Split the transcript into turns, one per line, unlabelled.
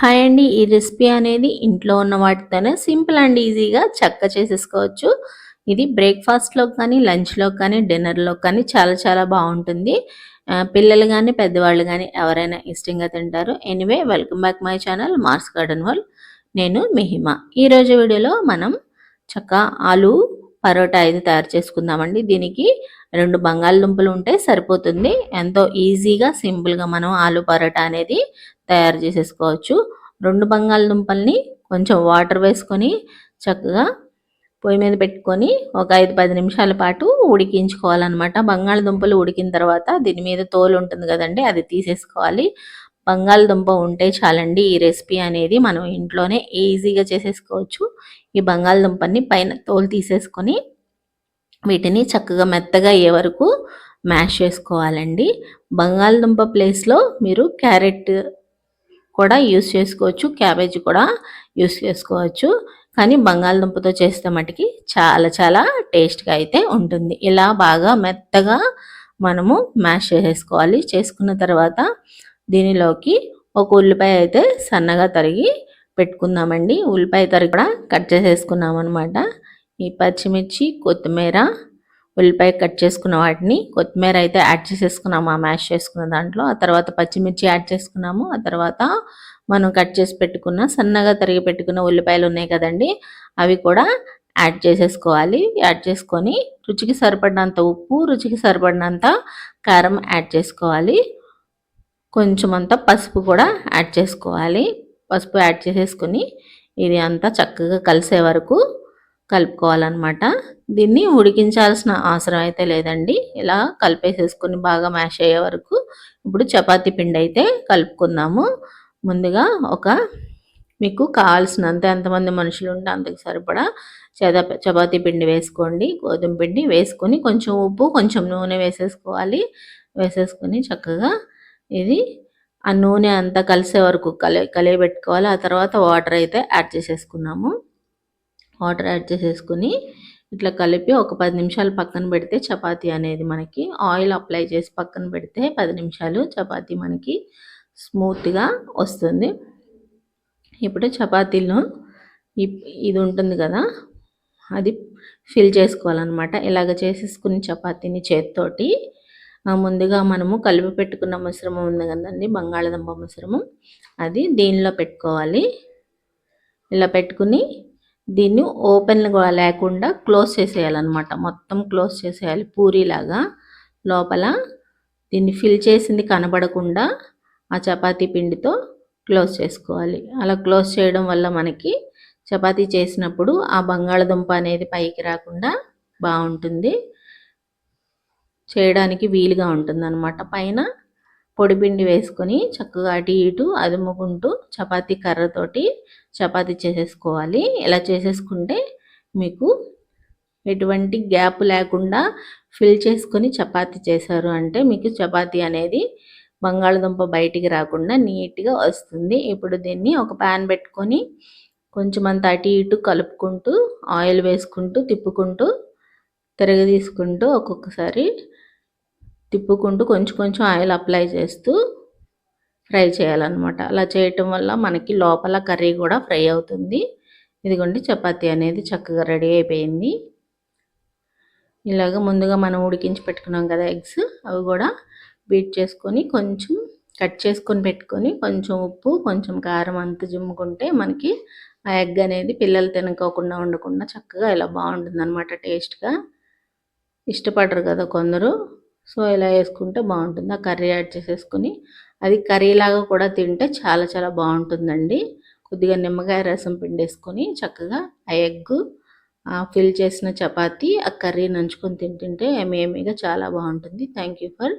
Hi అండి. ఈ recipe అనేది ఇంట్లో ఉన్న వాటితోనే సింపుల్ అండ్ ఈజీగా చక్క చేసేసుకోవచ్చు. ఇది బ్రేక్ఫాస్ట్లో కానీ లంచ్లో కానీ డిన్నర్లో కానీ చాలా చాలా బాగుంటుంది. పిల్లలు కానీ పెద్దవాళ్ళు కానీ ఎవరైనా ఇష్టంగా తింటారు. Anyway welcome back my channel Mars garden world నేను మిహిమ. ఈరోజు వీడియోలో మనం చక్క ఆలు పరోటా అయితే తయారు చేసుకుందామండి. దీనికి రెండు బంగాళదుంపలు ఉంటే సరిపోతుంది. ఎంతో ఈజీగా సింపుల్గా మనం ఆలు పరోటా అనేది తయారు చేసేసుకోవచ్చు. రెండు బంగాళదుంపల్ని కొంచెం వాటర్ వేసుకొని చక్కగా పొయ్యి మీద పెట్టుకొని ఒక ఐదు పది నిమిషాల పాటు ఉడికించుకోవాలన్నమాట. బంగాళదుంపలు ఉడికిన తర్వాత దీని మీద తోలు ఉంటుంది కదండి అది తీసేసుకోవాలి. బంగాళదుంప ఉంటే చాలండి ఈ రెసిపీ అనేది మనం ఇంట్లోనే ఈజీగా చేసేసుకోవచ్చు. ఈ బంగాళదుంపని పైన తోలు తీసేసుకొని వీటిని చక్కగా మెత్తగా అయ్యే వరకు మ్యాష్ చేసుకోవాలండి. బంగాళదుంప ప్లేస్లో మీరు క్యారెట్ కూడా యూస్ చేసుకోవచ్చు క్యాబేజీ కూడా యూస్ చేసుకోవచ్చు. కానీ బంగాళదుంపతో చేస్తే మటుకి చాలా చాలా టేస్ట్గా అయితే ఉంటుంది. ఇలా బాగా మెత్తగా మనము మ్యాష్ చేసేసుకోవాలి. చేసుకున్న తర్వాత దీనిలోకి ఒక ఉల్లిపాయ అయితే సన్నగా తరిగి పెట్టుకుందామండి. ఉల్లిపాయ తరిగి కూడా కట్ చేసేసుకున్నాం అనమాట ఈ పచ్చిమిర్చి కొత్తిమీర ఉల్లిపాయ కట్ చేసుకున్న వాటిని కొత్తిమీర అయితే యాడ్ చేసేసుకున్నాము ఆ మ్యాష్ చేసుకున్న దాంట్లో. ఆ తర్వాత పచ్చిమిర్చి యాడ్ చేసుకున్నాము. ఆ తర్వాత మనం కట్ చేసి పెట్టుకున్న సన్నగా తరిగి పెట్టుకున్న ఉల్లిపాయలు ఉన్నాయి కదండి అవి కూడా యాడ్ చేసేసుకోవాలి. యాడ్ చేసుకొని రుచికి సరిపడినంత ఉప్పు రుచికి సరిపడినంత కారం యాడ్ చేసుకోవాలి. కొంచెం అంతా పసుపు కూడా యాడ్ చేసుకోవాలి. పసుపు యాడ్ చేసేసుకొని ఇది అంతా చక్కగా కలిసే వరకు కలుపుకోవాలన్నమాట. దీన్ని ఉడికించాల్సిన అవసరం అయితే లేదండి. ఇలా కలిపేసేసుకొని బాగా మ్యాష్ అయ్యే వరకు ఇప్పుడు చపాతీ పిండి అయితే కలుపుకుందాము. ముందుగా ఒక మీకు కావాల్సినంత ఎంతమంది మనుషులు ఉంటే అంతకు సరిపడా చద చపాతీ పిండి వేసుకోండి. గోధుమ పిండి వేసుకొని కొంచెం ఉప్పు కొంచెం నూనె వేసేసుకోవాలి. వేసేసుకొని చక్కగా ఇది ఆ నూనె అంతా కలిసే వరకు కలి కలియబెట్టుకోవాలి. ఆ తర్వాత వాటర్ అయితే యాడ్ చేసేసుకున్నాము. వాటర్ యాడ్ చేసేసుకుని ఇట్లా కలిపి ఒక పది నిమిషాలు పక్కన పెడితే చపాతీ అనేది మనకి ఆయిల్ అప్లై చేసి పక్కన పెడితే పది నిమిషాలు చపాతీ మనకి స్మూత్గా వస్తుంది. ఇప్పుడు చపాతీలను ఇది ఉంటుంది కదా అది ఫిల్ చేసుకోవాలన్నమాట. ఇలాగ చేసేసుకుని చపాతీని చేతితోటి ముందుగా మనము కలిపి పెట్టుకున్న మిశ్రమం ఉంది కదండి బంగాళదుంప మిశ్రమం అది దీనిలో పెట్టుకోవాలి. ఇలా పెట్టుకుని దీన్ని ఓపెన్ లేకుండా క్లోజ్ చేసేయాలన్నమాట. మొత్తం క్లోజ్ చేసేయాలి పూరీలాగా. లోపల దీన్ని ఫిల్ చేసింది కనబడకుండా ఆ చపాతీ పిండితో క్లోజ్ చేసుకోవాలి. అలా క్లోజ్ చేయడం వల్ల మనకి చపాతీ చేసినప్పుడు ఆ బంగాళదుంప అనేది పైకి రాకుండా బాగుంటుంది. చేయడానికి వీలుగా ఉంటుంది అన్నమాట పైన పొడిపిండి వేసుకొని చక్కగా అటు ఇటు అదుముకుంటూ చపాతీ కర్రతోటి చపాతీ చేసేసుకోవాలి. ఇలా చేసేసుకుంటే మీకు ఎటువంటి గ్యాప్ లేకుండా ఫిల్ చేసుకొని చపాతీ చేశారు అంటే మీకు చపాతీ అనేది బంగాళదుంప బయటికి రాకుండా నీట్గా వస్తుంది. ఇప్పుడు దీన్ని ఒక ప్యాన్ పెట్టుకొని కొంచెం అంత అటు ఇటు కలుపుకుంటూ ఆయిల్ వేసుకుంటూ తిప్పుకుంటూ తిరగదీసుకుంటూ ఒక్కొక్కసారి తిప్పుకుంటూ కొంచెం కొంచెం ఆయిల్ అప్లై చేస్తూ ఫ్రై చేయాలన్నమాట. అలా చేయటం వల్ల మనకి లోపల కర్రీ కూడా ఫ్రై అవుతుంది. ఇదిగోండి చపాతీ అనేది చక్కగా రెడీ అయిపోయింది. ఇలాగ ముందుగా మనం ఉడికించి పెట్టుకున్నాం కదా ఎగ్స్ అవి కూడా బీట్ చేసుకొని కొంచెం కట్ చేసుకొని పెట్టుకొని కొంచెం ఉప్పు కొంచెం కారం అంత జిమ్ముకుంటే మనకి ఆ ఎగ్ అనేది పిల్లలు తినకోకుండా ఉండకుండా చక్కగా ఇలా బాగుంటుంది అనమాట టేస్ట్గా. ఇష్టపడరు కదా కొందరు. సో ఇలా వేసుకుంటే బాగుంటుంది. ఆ కర్రీ యాడ్ చేసేసుకుని అది కర్రీలాగా కూడా తింటే చాలా చాలా బాగుంటుందండి. కొద్దిగా నిమ్మకాయ రసం పిండేసుకొని చక్కగా ఆ ఎగ్ ఫిల్ చేసిన చపాతీ ఆ కర్రీ నంచుకొని తింటుంటే ఏమేమిగా చాలా బాగుంటుంది. Thank you for